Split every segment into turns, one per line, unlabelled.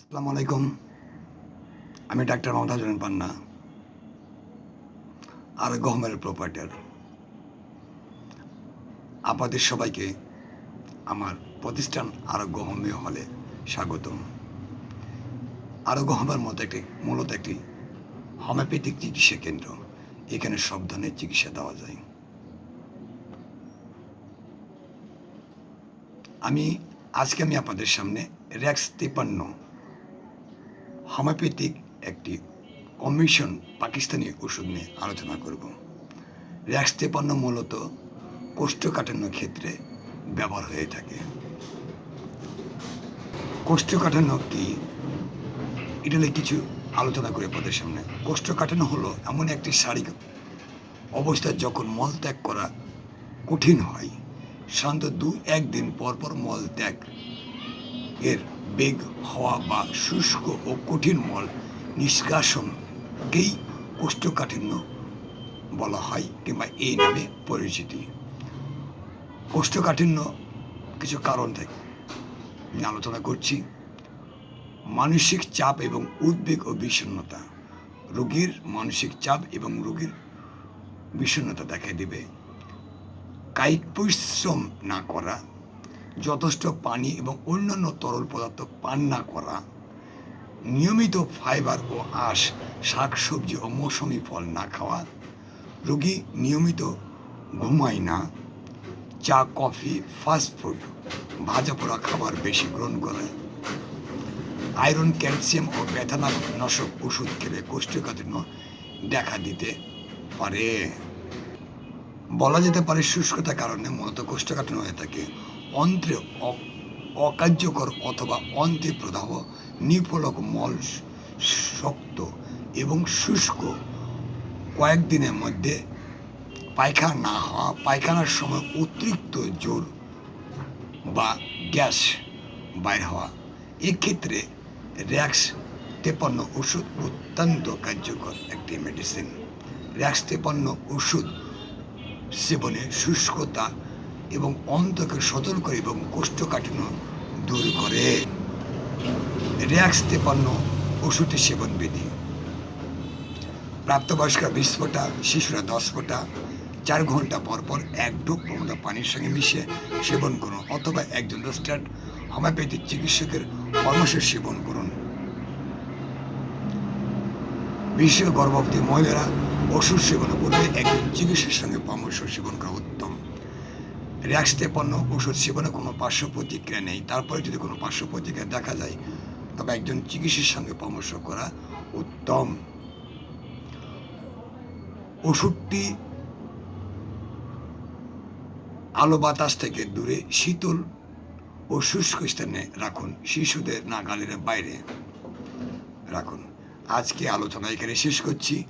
আসসালামু আলাইকুম। আমি ডাক্তার মমতা জরেন পান্না, আর গহমের প্রপার্টার আপনাদের সবাইকে আমার প্রতিষ্ঠান আরোগ্য হোমিও হলে স্বাগতম। আরোগ্য হোমের মতো একটি, মূলত একটি হোমিওপ্যাথিক চিকিৎসা কেন্দ্র, এখানে সব ধরনের চিকিৎসা দেওয়া যায়। আমি, আজকে আমি আপনাদের সামনে র্যাক্স তিপান্ন হোমিওপ্যাথিক একটি কমিশন পাকিস্তানি ওষুধ নিয়ে আলোচনা করব। র্যাক্স তিপান্ন মূলত কোষ্ঠকাঠিন্য ক্ষেত্রে ব্যবহার হয়ে থাকে। কোষ্ঠকাঠিন্য কি? এটা নিয়ে কিছু আলোচনা করে আপনাদের সামনে। কোষ্ঠকাঠিন্য হলো এমন একটি শারীরিক অবস্থা যখন মল ত্যাগ করা কঠিন হয় সাধারণত দু একদিন পর পর মল ত্যাগ এর বেগ হওয়া বা শুষ্ক ও কঠিন মল নিষ্কাশনকেই কোষ্ঠকাঠিন্য বলা হয় কিংবা এই নামে পরিচিতি। কোষ্ঠকাঠিন্য কিছু কারণ থাকে। আমি আলোচনা করছি মানসিক চাপ এবং উদ্বেগ ও বিষণ্ণতা। রোগীর মানসিক চাপ এবং রোগীর বিষণ্ণতা দেখা দিবে। কায়িক পরিশ্রম না করা যথেষ্ট পানি এবং অন্যান্য তরল পদার্থ পান না করা, নিয়মিত ফাইবার ও আঁশ, শাকসবজি ও মৌসুমি ফল না খাওয়া, রোগী নিয়মিত ঘুমায় না, চা, কফি ফাস্টফুড ভাজা পোড়া খাবার বেশি গ্রহণ করে। আয়রন, ক্যালসিয়াম ও ব্যথানাশক ওষুধ খেলে কোষ্ঠকাঠিন্য দেখা দিতে পারে। বলা যেতে পারে শুষ্কতার কারণে মূলত কোষ্ঠকাঠিন্য হয়ে থাকে। অন্ত্রে অকার্যকর অথবা অন্ত্রে প্রদাহ নিফলক মল শক্ত এবং শুষ্ক কয়েকদিনের মধ্যে পায়খানা না হওয়া, পায়খানার সময় অতিরিক্ত জোর বা গ্যাস বাইর হওয়া। এক্ষেত্রে র্যাক্স তেপান্ন ওষুধ অত্যন্ত কার্যকর একটি মেডিসিন র্যাক্স তেপান্ন ওষুধ সেবনে শুষ্কতা এবং অন্তকে সতর্ক এবং কোষ্ঠকাঠিন্য দূর করে। র্যাক্স তেপান্ন ওষুধের সেবন বিধি। প্রাপ্তবয়স্করা বিশ ফোঁটা, শিশুরা দশ ফোঁটা, চার ঘণ্টা পর পর এক ডোপ প্রমোদা পানির সঙ্গে মিশিয়ে সেবন করুন অথবা একজন রেজিস্টার্ড হোমিওপ্যাথিক চিকিৎসকের পরামর্শ সেবন করুন। বিশেষ গর্ভবতী মহিলারা ওষুধ সেবন পূর্বে একজন চিকিৎসকের সঙ্গে পরামর্শ সেবন করা উত্তম। র্যাক্স তেপান্ন ওষুধ সেবনে কোনো পার্শ্ব প্রতিক্রিয়া নেই। তারপরে যদি কোনো পার্শ্ব প্রতিক্রিয়া দেখা যায়, তবে একজন চিকিৎসকের সঙ্গে পরামর্শ করা উত্তম। ওষুধটি আলো বাতাস থেকে দূরে, শীতল ও শুষ্ক স্থানে রাখুন। শিশুদের নাগালের বাইরে রাখুন। আজকে আলোচনা এখানে শেষ করছি।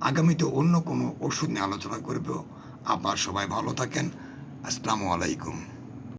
আগামীতে অন্য কোনো ওষুধ নিয়ে আলোচনা করব। আপনার সবাই ভালো থাকেন। আসসালামু আলাইকুম।